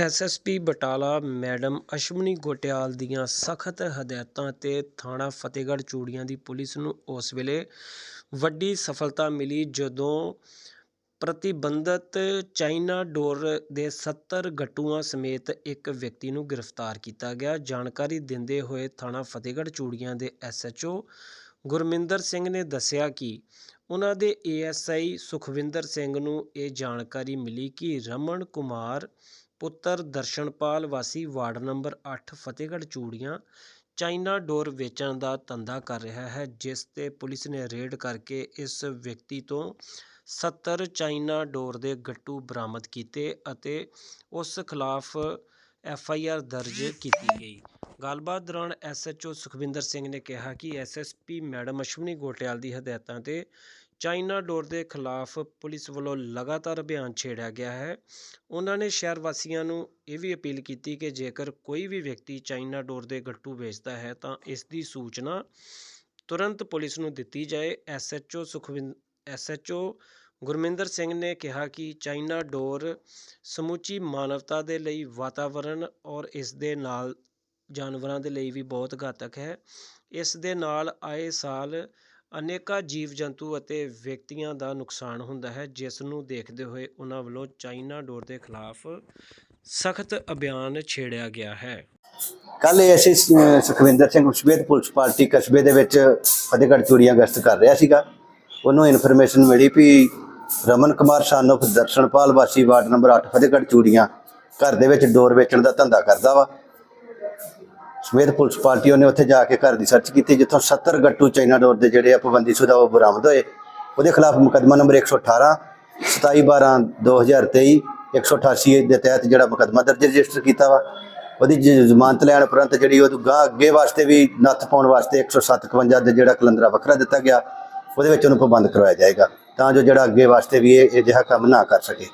SSP Batala madam Ashwani Gotyal ਦੀਆਂ ਸਖਤ ਹਦਾਇਤਾਂ ਤੇ ਥਾਣਾ ਫਤਿਹਗੜ੍ਹ ਚੂੜੀਆਂ ਦੀ ਪੁਲਿਸ ਨੂੰ ਉਸ ਵੇਲੇ ਵੱਡੀ ਸਫਲਤਾ ਮਿਲੀ ਜਦੋਂ ਪ੍ਰਤੀਬੰਧਤ ਚਾਈਨਾ ਡੋਰ ਦੇ 70 ਗੱਟੂਆਂ ਸਮੇਤ ਇੱਕ ਵਿਅਕਤੀ ਨੂੰ ਗ੍ਰਿਫਤਾਰ ਕੀਤਾ ਗਿਆ। ਜਾਣਕਾਰੀ ਦਿੰਦੇ ਹੋਏ ਥਾਣਾ ਫਤਿਹਗੜ੍ਹ ਚੂੜੀਆਂ ਦੇ ਐਸਐਚਓ ਗੁਰਮਿੰਦਰ ਸਿੰਘ ਨੇ ਦੱਸਿਆ ਕਿ ਉਹਨਾਂ ਦੇ ਏਐਸਆਈ ਸੁਖਵਿੰਦਰ ਸਿੰਘ ਨੂੰ ਇਹ ਜਾਣਕਾਰੀ ਮਿਲੀ ਕਿ ਰਮਨ ਕੁਮਾਰ ਪੁੱਤਰ ਦਰਸ਼ਨਪਾਲ ਵਾਸੀ ਵਾਰਡ ਨੰਬਰ ਅੱਠ, ਫਤਿਹਗੜ੍ਹ ਚੂੜੀਆਂ, ਚਾਈਨਾ ਡੋਰ ਵੇਚਣ ਦਾ ਧੰਦਾ ਕਰ ਰਿਹਾ ਹੈ, ਜਿਸ ਤੇ ਪੁਲਿਸ ਨੇ ਰੇਡ ਕਰਕੇ ਇਸ ਵਿਅਕਤੀ ਤੋਂ 70 ਚਾਈਨਾ ਡੋਰ ਦੇ ਗੱਟੂ ਬਰਾਮਦ ਕੀਤੇ ਅਤੇ ਉਸ ਖਿਲਾਫ ਐਫ ਆਈ ਆਰ ਦਰਜ ਕੀਤੀ ਗਈ। ਗੱਲਬਾਤ ਦੌਰਾਨ ਐਸਐਚਓ ਸੁਖਵਿੰਦਰ ਸਿੰਘ ਨੇ ਕਿਹਾ ਕਿ ਐਸਐਸਪੀ ਮੈਡਮ ਅਸ਼ਵਨੀ ਗੋਟਿਆਲ ਦੀ ਹਦਾਇਤਾਂ ਤੇ ਚਾਈਨਾ ਡੋਰ ਦੇ ਖਿਲਾਫ ਪੁਲਿਸ ਵੱਲੋਂ ਲਗਾਤਾਰ ਅਭਿਆਨ ਛੇੜਿਆ ਗਿਆ ਹੈ। ਉਹਨਾਂ ਨੇ ਸ਼ਹਿਰ ਵਾਸੀਆਂ ਨੂੰ ਇਹ ਵੀ ਅਪੀਲ ਕੀਤੀ ਕਿ ਜੇਕਰ ਕੋਈ ਵੀ ਵਿਅਕਤੀ ਚਾਈਨਾ ਡੋਰ ਦੇ ਗੱਟੂ ਵੇਚਦਾ ਹੈ ਤਾਂ ਇਸ ਦੀ ਸੂਚਨਾ ਤੁਰੰਤ ਪੁਲਿਸ ਨੂੰ ਦਿੱਤੀ ਜਾਏ। ਐਸਐਚਓ ਸੁਖਵਿੰਦ ਐਸਐਚਓ ਗੁਰਮਿੰਦਰ ਸਿੰਘ ਨੇ ਕਿਹਾ ਕਿ ਚਾਈਨਾ ਡੋਰ ਸਮੁੱਚੀ ਮਾਨਵਤਾ ਦੇ ਲਈ ਵਾਤਾਵਰਣ ਔਰ ਇਸ ਦੇ ਨਾਲ ਜਾਨਵਰਾਂ ਦੇ ਲਈ ਵੀ ਬਹੁਤ ਘਾਤਕ ਹੈ। ਇਸ ਦੇ ਨਾਲ ਆਏ ਸਾਲ ਅਨੇਕਾਂ ਜੀਵ ਜੰਤੂ ਅਤੇ ਵਿਅਕਤੀਆਂ ਦਾ ਨੁਕਸਾਨ ਹੁੰਦਾ ਹੈ, ਜਿਸ ਨੂੰ ਦੇਖਦੇ ਹੋਏ ਉਹਨਾਂ ਵੱਲੋਂ ਚਾਈਨਾ ਡੋਰ ਦੇ ਖਿਲਾਫ ਸਖਤ ਅਭਿਆਨ ਛੇੜਿਆ ਗਿਆ ਹੈ। ਕੱਲ ਅਸੀਂ ਸੁਖਵਿੰਦਰ ਸਿੰਘ ਸਮੇਤ ਪੁਲਿਸ ਪਾਰਟੀ ਕਸਬੇ ਦੇ ਵਿੱਚ ਫਤਿਹਗੜ੍ਹ ਚੂੜੀਆਂ ਗਸ਼ਤ ਕਰ ਰਿਹਾ ਸੀਗਾ। ਉਹਨੂੰ ਇਨਫੋਰਮੇਸ਼ਨ ਮਿਲੀ ਵੀ ਰਮਨ ਕੁਮਾਰ ਸਾਨੋਫ ਦਰਸ਼ਨਪਾਲ ਵਾਸੀ ਵਾਰਡ ਨੰਬਰ 8 ਫਤਿਹਗੜ੍ਹ ਚੂੜੀਆਂ ਘਰ ਦੇ ਵਿੱਚ ਡੋਰ ਵੇਚਣ ਦਾ ਧੰਦਾ ਕਰਦਾ ਵਾ। ਸਮੇਤ ਪੁਲਿਸ ਪਾਰਟੀ ਉਹਨੇ ਉੱਥੇ ਜਾ ਕੇ ਘਰ ਦੀ ਸਰਚ ਕੀਤੀ, ਜਿੱਥੋਂ 70 ਗੱਟੂ ਚਾਈਨਾ ਡੋਰ ਦੇ ਜਿਹੜੇ ਆ ਪਾਬੰਦੀਸ਼ੁਦਾ ਉਹ ਬਰਾਮਦ ਹੋਏ। ਉਹਦੇ ਖਿਲਾਫ ਮੁਕੱਦਮਾ ਨੰਬਰ 118 27 12 2023 188 ਦੇ ਤਹਿਤ ਜਿਹੜਾ ਮੁਕੱਦਮਾ ਦਰਜ ਰਜਿਸਟਰ ਕੀਤਾ ਵਾ, ਉਹਦੀ ਜ਼ਮਾਨਤ ਲੈਣ ਉਪਰੰਤ ਜਿਹੜੀ ਉਹ ਗਾਂ ਅੱਗੇ ਵਾਸਤੇ ਵੀ ਨੱਥ ਪਾਉਣ ਵਾਸਤੇ 157 ਦੇ ਜਿਹੜਾ ਕਲੰਦਰਾ ਵੱਖਰਾ ਦਿੱਤਾ ਗਿਆ, ਉਹਦੇ ਵਿੱਚ ਉਹਨੂੰ ਪਾਬੰਦ ਕਰਵਾਇਆ ਜਾਏਗਾ, ਤਾਂ ਜੋ ਜਿਹੜਾ ਅੱਗੇ ਵਾਸਤੇ ਵੀ ਇਹ ਅਜਿਹਾ ਕੰਮ ਨਾ ਕਰ ਸਕੇ।